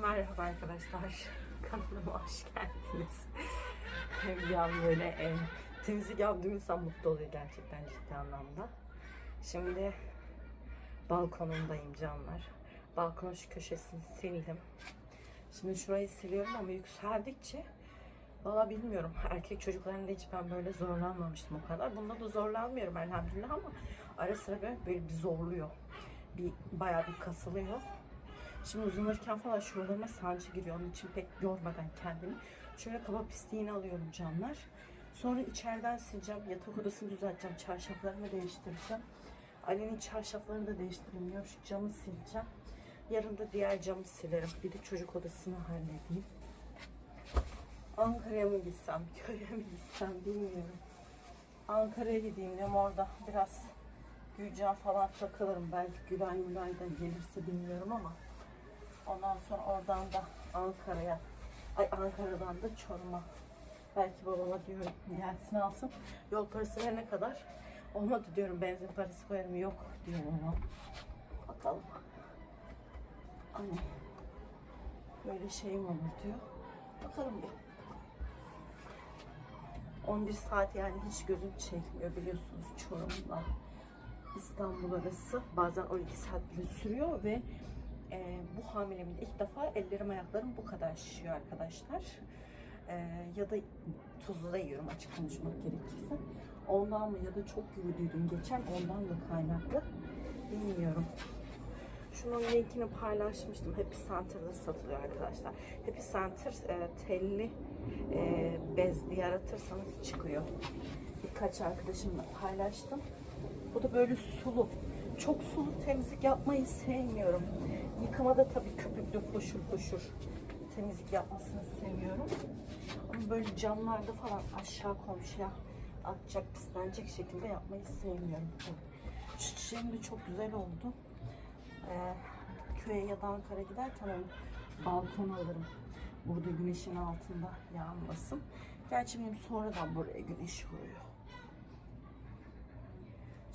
Merhaba arkadaşlar. Kanalıma hoş geldiniz. an böyle e, temizlik yaptığım insan mutlu oluyor gerçekten ciddi anlamda. Şimdi balkonumdayım canlar. Balkonun şu köşesini sildim. Şimdi şurayı siliyorum ama yükseldikçe Valla bilmiyorum. Erkek çocuklarında hiç ben böyle zorlanmamıştım o kadar. Bunda da zorlanmıyorum elhamdülillah ama ara sıra böyle, böyle bir zorluyor. Bir bayağı bir kasılıyor. Şimdi uzanırken falan şuralarıma sancı giriyor. Onun için pek yormadan kendimi. Şöyle kaba pisliğini alıyorum canlar. Sonra içeriden sileceğim. Yatak odasını düzelteceğim. Çarşaflarımı değiştireceğim. Ali'nin çarşaflarını da değiştirmiyorum. Şu camı sileceğim. Yarın da diğer camı silerim. Bir de çocuk odasını halledeyim. Ankara'ya mı gitsem, köye mi gitsem bilmiyorum. Ankara'ya gideyim diyorum orada biraz Gülcan falan takılırım. Belki Gülay Gülay da gelirse bilmiyorum ama. Ondan sonra oradan da Ankara'ya, ay Ankara'dan da Çorum'a. Belki babama diyorum gelsin alsın. Yol parası verene kadar olmadı diyorum benzin parası koyarım yok diyor ona. Bakalım. Anne böyle şeyim olur diyor. Bakalım bir. 11 saat yani hiç gözüm çekmiyor biliyorsunuz Çorum'la İstanbul arası bazen 12 saat bile sürüyor ve e, bu hamilemin ilk defa ellerim ayaklarım bu kadar şişiyor arkadaşlar. E, ya da tuzlu da yiyorum açık konuşmak gerekirse. Ondan mı ya da çok yürüdüydüm geçen ondan mı kaynaklı bilmiyorum. Şunun linkini paylaşmıştım. Happy Center'da satılıyor arkadaşlar. Happy Center e, telli e, bez yaratırsanız çıkıyor. Birkaç arkadaşımla paylaştım. Bu da böyle sulu. Çok sulu temizlik yapmayı sevmiyorum. Yıkamada tabii köpüklü foşur foşur temizlik yapmasını seviyorum. Ama böyle camlarda falan aşağı komşuya atacak, pislenecek şekilde yapmayı sevmiyorum. Şu çiçeğim de çok güzel oldu. Ee, köye ya da Ankara giderken onu balkona alırım. Burada güneşin altında yanmasın. Gerçi benim sonradan buraya güneş vuruyor.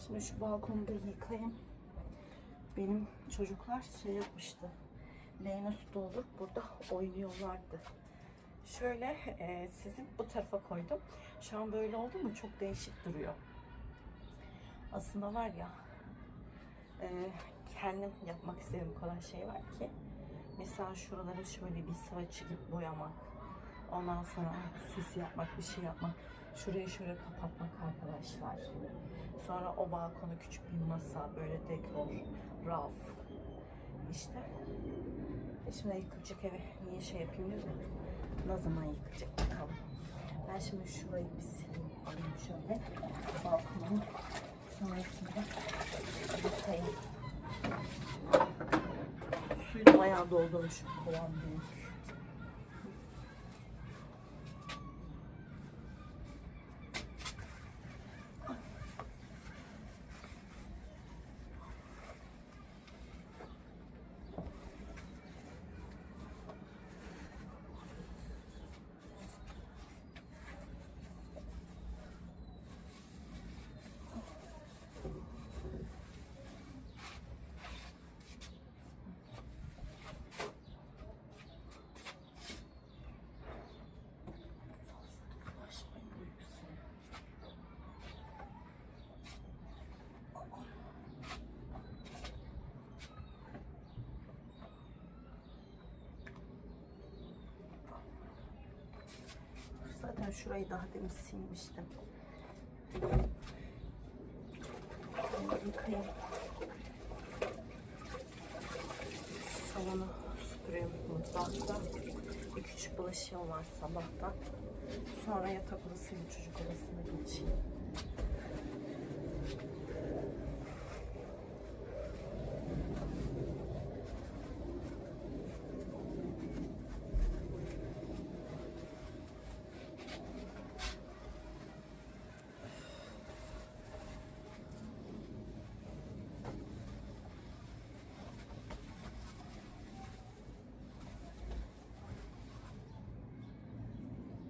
Şimdi şu balkonu da yıkayayım. Benim çocuklar şey yapmıştı. Leğene su doldurup burada oynuyorlardı. Şöyle e, sizin bu tarafa koydum. Şu an böyle oldu mu çok değişik duruyor. Aslında var ya e, kendim yapmak istediğim kadar şey var ki. Mesela şuraları şöyle bir sıva çıkıp boyamak. Ondan sonra süs yapmak, bir şey yapmak. Şurayı şöyle kapatmak arkadaşlar. Sonra o balkona küçük bir masa, böyle dekor, raf. İşte. E şimdi yıkılacak evi niye şey yapayım diyorum. Ne zaman yıkılacak bakalım. Ben şimdi şurayı bir sileyim. Alayım şöyle. Balkonu sonrasında yıkayayım. Suyu bayağı doldurmuşum. Kovan büyük. Zaten şurayı daha demin silmiştim. Yıkayayım. Salonu süpürüyorum mutfakta. Bir küçük bulaşığım var sabahtan. Sonra yatak odasıyla çocuk odasına geçeyim.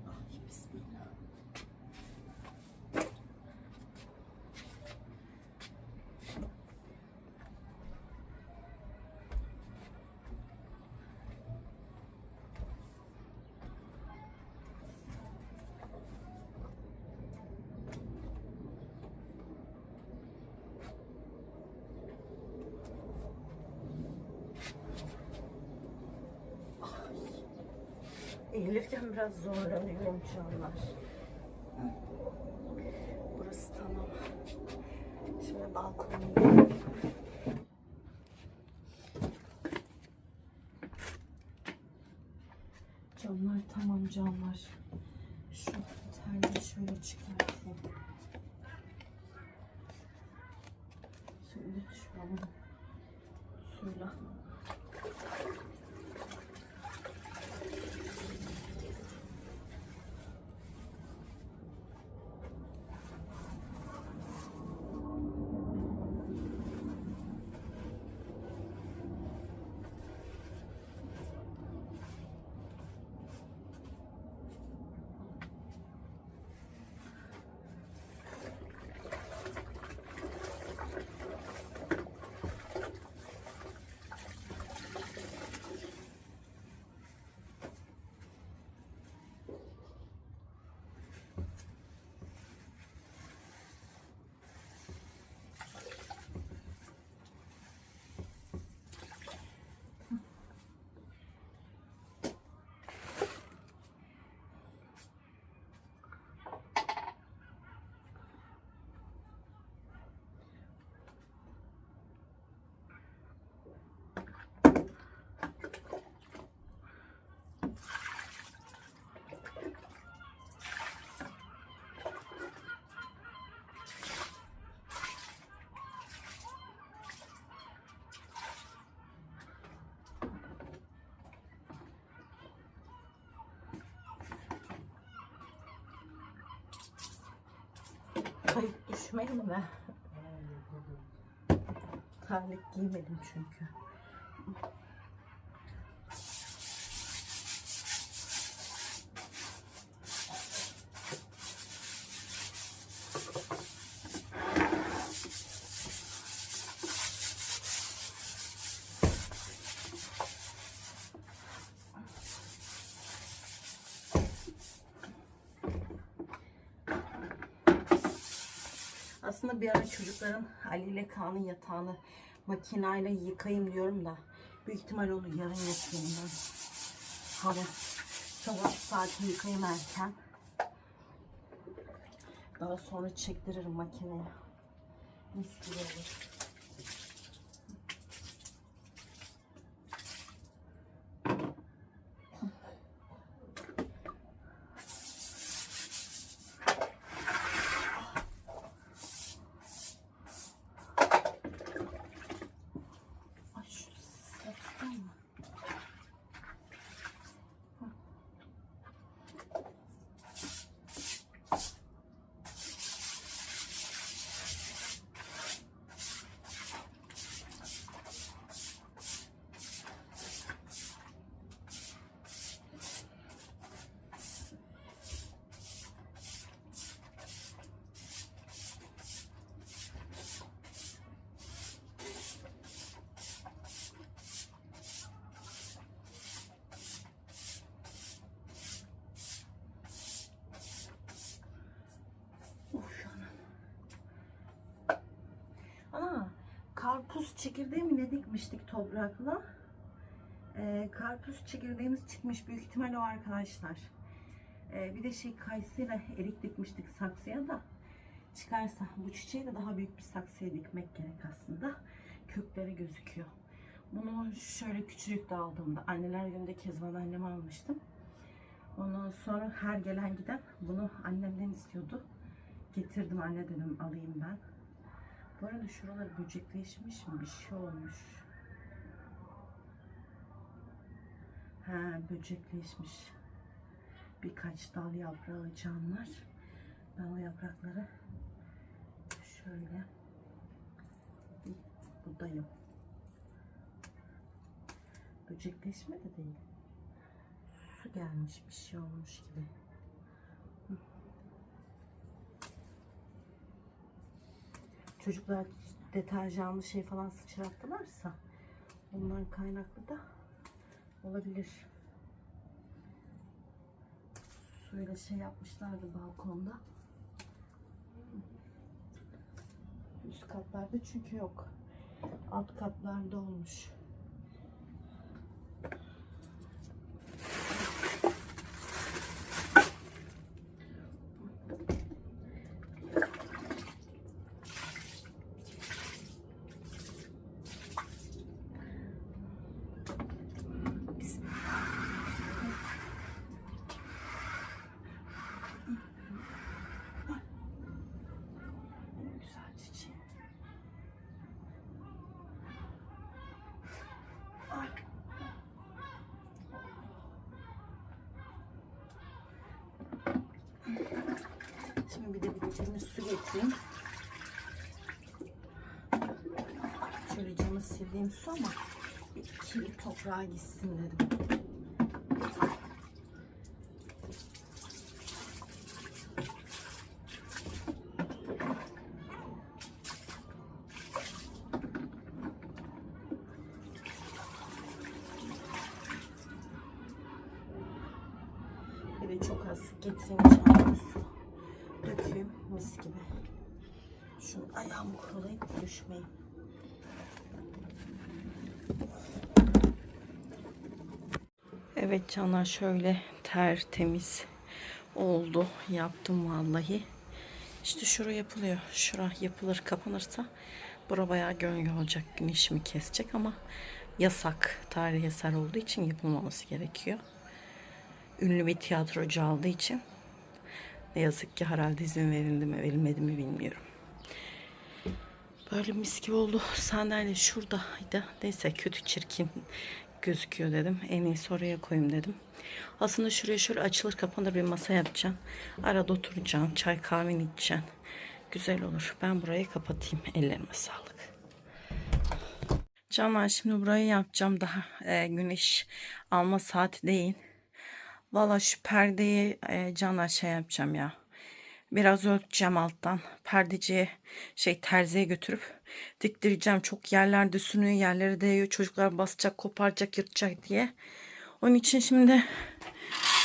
Ay bismillah. Eğilirken biraz zorlanıyorum canlar. Burası tamam. Şimdi balkonda. Camlar tamam camlar. Şu terliği şöyle çıkartayım. Şimdi şu an suyla düşmeyin mi? Terlik giymedim çünkü. Aslında bir ara çocukların Ali ile Kaan'ın yatağını makinayla yıkayayım diyorum da büyük ihtimal onu yarın yapayım ben. Hava sabah saati yıkayayım erken. Daha sonra çektiririm makineye. Mis olur. Ay şu saçtan mı? Uf anam. Ana karpuz çekirdeği mi ne dikmiştik toprakla? Ee, karpuz çekirdeğimiz çıkmış büyük ihtimal o arkadaşlar. Ee, bir de şey kayısıyla erik dikmiştik saksıya da. Çıkarsa bu çiçeği de daha büyük bir saksıya dikmek gerek aslında. Kökleri gözüküyor. Bunu şöyle küçücük de aldığımda anneler gününde Kezban anneme almıştım. Ondan sonra her gelen giden bunu annemden istiyordu. Getirdim anne dedim alayım ben. Bu arada şuralar böcekleşmiş mi? Bir şey olmuş. Ha böcekleşmiş. Birkaç dal yaprağı canlar. Ben o yaprakları şöyle budayım. Böcekleşme de değil. Su gelmiş bir şey olmuş gibi. Çocuklar deterjanlı şey falan sıçrattılarsa ondan kaynaklı da olabilir. Suyla şey yapmışlardı balkonda. Üst katlarda çünkü yok. Alt katlarda olmuş. Bir de bir içine su getireyim. Şöyle camı sildiğim su ama kirli toprağa gitsin dedim. Bir de çok az getireyim su. Dökeyim mis gibi. Şunu ayağımı kurulayım düşmeyeyim. Evet canlar şöyle tertemiz oldu. Yaptım vallahi. İşte şura yapılıyor. Şura yapılır kapanırsa bura bayağı gölge olacak. Güneşimi kesecek ama yasak. Tarihi eser olduğu için yapılmaması gerekiyor. Ünlü bir tiyatrocu aldığı için ne yazık ki herhalde izin verildi mi verilmedi mi bilmiyorum. Böyle mis gibi oldu. Sandalye şuradaydı. Neyse kötü çirkin gözüküyor dedim. En iyisi oraya koyayım dedim. Aslında şuraya şöyle açılır kapanır bir masa yapacağım. Arada oturacağım. Çay kahveni içeceğim. Güzel olur. Ben burayı kapatayım. Ellerime sağlık. Canlar şimdi burayı yapacağım. Daha e, güneş alma saati değil. Valla şu perdeyi e, canlar şey yapacağım ya. Biraz ölçeceğim alttan. Perdeciye şey terziye götürüp diktireceğim. Çok yerlerde sünüyor, yerlere değiyor. Çocuklar basacak, koparacak, yırtacak diye. Onun için şimdi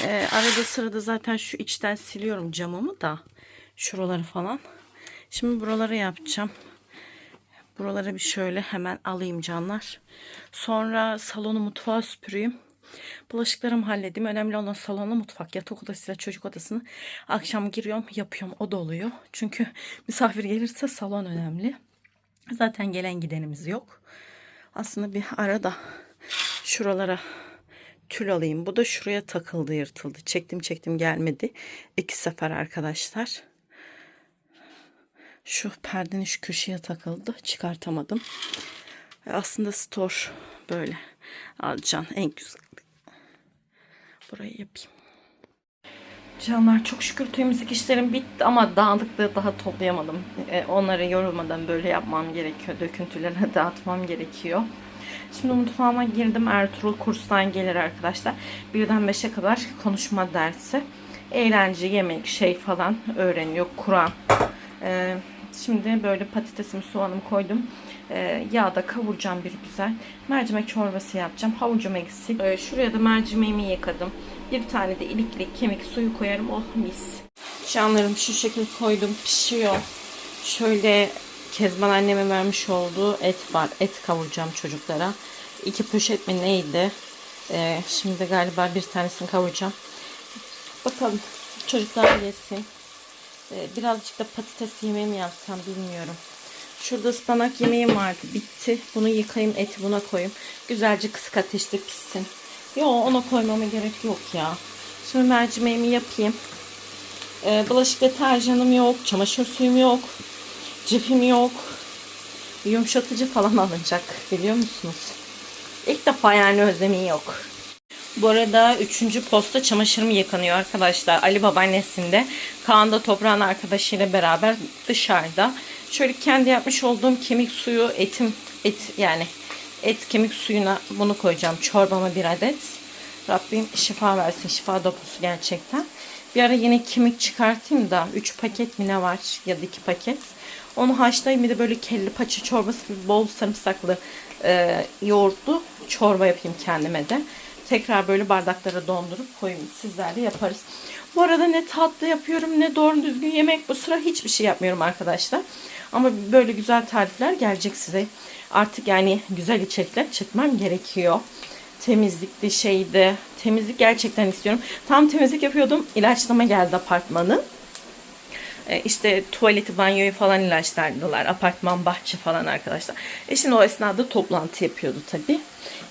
e, arada sırada zaten şu içten siliyorum camımı da. Şuraları falan. Şimdi buraları yapacağım. Buraları bir şöyle hemen alayım canlar. Sonra salonu mutfağı süpüreyim. Bulaşıklarımı halledeyim. Önemli olan salonu, mutfak, yatak odasıyla çocuk odasını akşam giriyorum, yapıyorum. O da oluyor. Çünkü misafir gelirse salon önemli. Zaten gelen gidenimiz yok. Aslında bir arada şuralara tül alayım. Bu da şuraya takıldı, yırtıldı. Çektim çektim gelmedi. İki sefer arkadaşlar. Şu perdenin şu köşeye takıldı. Çıkartamadım. Aslında store böyle alacaksın en güzel. Burayı yapayım. Canlar çok şükür temizlik işlerim bitti ama dağınıklığı daha toplayamadım. Ee, onları yorulmadan böyle yapmam gerekiyor. Döküntülerini dağıtmam gerekiyor. Şimdi mutfağıma girdim. Ertuğrul kurstan gelir arkadaşlar. Birden beşe kadar konuşma dersi. Eğlence, yemek, şey falan öğreniyor. Kur'an. Ee, şimdi böyle patatesimi, soğanımı koydum. Ee, yağda kavuracağım bir güzel. Mercimek çorbası yapacağım. Havucum eksik. Ee, şuraya da mercimeğimi yıkadım. Bir tane de ilikli kemik suyu koyarım. Oh mis. Canlarım şu şekil koydum. Pişiyor. Şöyle Kezban anneme vermiş olduğu et var. Et kavuracağım çocuklara. İki poşet mi neydi? Ee, şimdi galiba bir tanesini kavuracağım. Bakalım çocuklar yesin. Ee, birazcık da patates yemeği mi yapsam bilmiyorum. Şurada ıspanak yemeğim vardı. Bitti. Bunu yıkayayım. Eti buna koyayım. Güzelce kısık ateşte pişsin. Yo ona koymama gerek yok ya. Şimdi mercimeğimi yapayım. Ee, bulaşık deterjanım yok. Çamaşır suyum yok. Cifim yok. Yumuşatıcı falan alınacak. Biliyor musunuz? İlk defa yani özlemi yok. Bu arada üçüncü posta çamaşırım yıkanıyor arkadaşlar. Ali babaannesinde. Kaan da toprağın arkadaşıyla beraber dışarıda. Şöyle kendi yapmış olduğum kemik suyu etim et yani et kemik suyuna bunu koyacağım. Çorbama bir adet. Rabbim şifa versin. Şifa deposu gerçekten. Bir ara yine kemik çıkartayım da 3 paket mi ne var ya da 2 paket. Onu haşlayayım bir de böyle kelli paça çorbası gibi bol sarımsaklı e, yoğurtlu çorba yapayım kendime de. Tekrar böyle bardaklara dondurup koyayım. Sizler de yaparız. Bu arada ne tatlı yapıyorum ne doğru düzgün yemek. Bu sıra hiçbir şey yapmıyorum arkadaşlar. Ama böyle güzel tarifler gelecek size. Artık yani güzel içerikler çekmem gerekiyor. Temizlikli şeydi. Temizlik gerçekten istiyorum. Tam temizlik yapıyordum. İlaçlama geldi apartmanın. E, işte tuvaleti, banyoyu falan ilaçlardılar. Apartman, bahçe falan arkadaşlar. E şimdi o esnada toplantı yapıyordu tabii.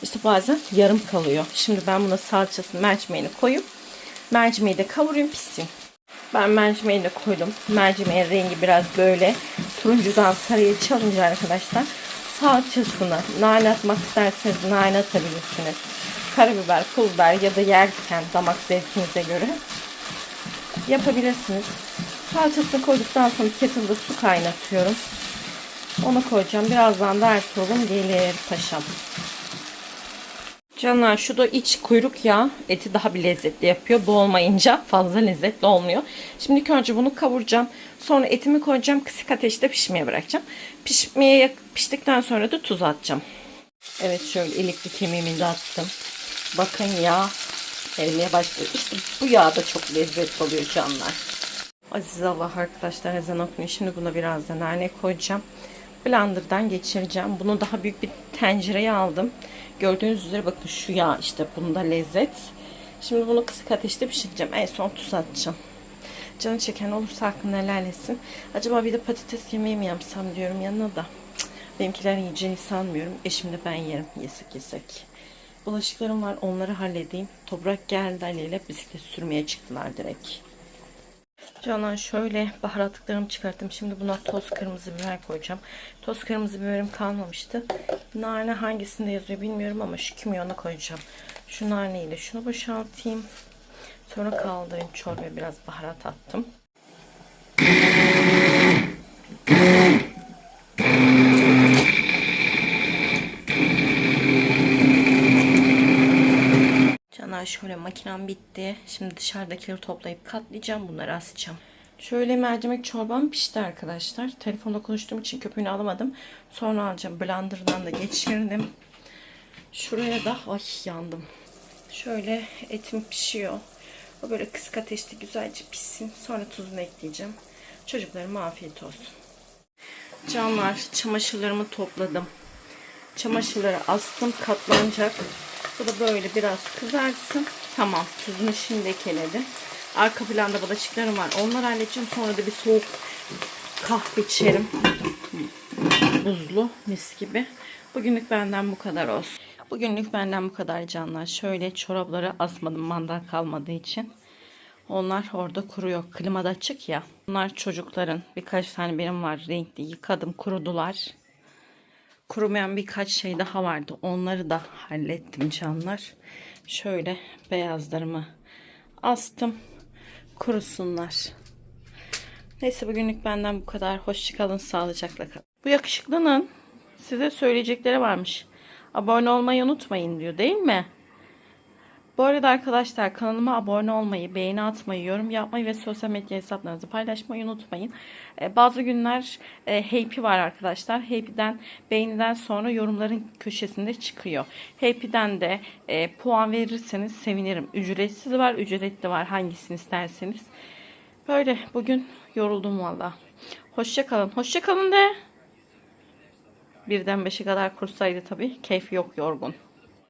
İşte bazen yarım kalıyor. Şimdi ben buna salçasını, mercimeğini koyup mercimeği de kavurayım pişsin. Ben mercimeği de koydum. Mercimeğin rengi biraz böyle turuncudan sarıya çalınca arkadaşlar salçasını nane atmak isterseniz nane atabilirsiniz. Karabiber, pul biber ya da yerken damak zevkinize göre yapabilirsiniz. Salçasını koyduktan sonra kettle'da su kaynatıyorum. Onu koyacağım. Birazdan da Ertuğrul'um gelir paşam. Canlar şu da iç kuyruk yağı eti daha bir lezzetli yapıyor. Bu fazla lezzetli olmuyor. Şimdi ilk önce bunu kavuracağım. Sonra etimi koyacağım. Kısık ateşte pişmeye bırakacağım. Pişmeye piştikten sonra da tuz atacağım. Evet şöyle ilikli kemiğimi de attım. Bakın yağ erimeye başladı. İşte bu yağ da çok lezzetli oluyor canlar. Aziz Allah arkadaşlar ezan okunuyor. Şimdi buna biraz da nane koyacağım. Blender'dan geçireceğim. Bunu daha büyük bir tencereye aldım. Gördüğünüz üzere bakın şu yağ işte bunda lezzet. Şimdi bunu kısık ateşte pişireceğim. En son tuz atacağım. Canı çeken olursa hakkını helal etsin. Acaba bir de patates yemeği mi yapsam diyorum yanına da. Benimkiler yiyeceğini sanmıyorum. Eşim de ben yerim. Yesek yesek. Bulaşıklarım var onları halledeyim. Toprak geldi Ali ile bisiklet sürmeye çıktılar direkt. Canan şöyle baharatlıklarımı çıkarttım. Şimdi buna toz kırmızı biber koyacağım. Toz kırmızı biberim kalmamıştı. Nane hangisinde yazıyor bilmiyorum ama şu kimyona koyacağım. Şu naneyi de şunu boşaltayım. Sonra kaldırayım çorbaya biraz baharat attım. Şöyle makinem bitti. Şimdi dışarıdakileri toplayıp katlayacağım. Bunları asacağım. Şöyle mercimek çorbam pişti arkadaşlar. Telefonda konuştuğum için köpüğünü alamadım. Sonra alacağım. Blender'dan da geçirdim. Şuraya da ay yandım. Şöyle etim pişiyor. O böyle kısık ateşte güzelce pişsin. Sonra tuzunu ekleyeceğim. Çocuklarıma afiyet olsun. Canlar çamaşırlarımı topladım. Çamaşırları astım katlanacak. Bu da böyle biraz kızarsın. Tamam tuzunu şimdi ekledim. Arka planda bulaşıklarım var. Onları halledeceğim. Sonra da bir soğuk kahve içerim. Buzlu mis gibi. Bugünlük benden bu kadar olsun. Bugünlük benden bu kadar canlar. Şöyle çorapları asmadım mandal kalmadığı için. Onlar orada kuruyor. Klima da açık ya. Bunlar çocukların. Birkaç tane benim var renkli. Yıkadım kurudular. Kurumayan birkaç şey daha vardı. Onları da hallettim canlar. Şöyle beyazlarımı astım. Kurusunlar. Neyse bugünlük benden bu kadar. Hoşçakalın. Sağlıcakla kalın. Bu yakışıklının size söyleyecekleri varmış. Abone olmayı unutmayın diyor değil mi? Bu arada arkadaşlar kanalıma abone olmayı, beğeni atmayı, yorum yapmayı ve sosyal medya hesaplarınızı paylaşmayı unutmayın. Ee, bazı günler e, Happy var arkadaşlar. Happy'den beğeniden sonra yorumların köşesinde çıkıyor. Happy'den de e, puan verirseniz sevinirim. Ücretsiz var, ücretli var. Hangisini isterseniz. Böyle bugün yoruldum valla. Hoşçakalın. Hoşçakalın de. Birden beşe kadar kursaydı tabii. Keyfi yok yorgun.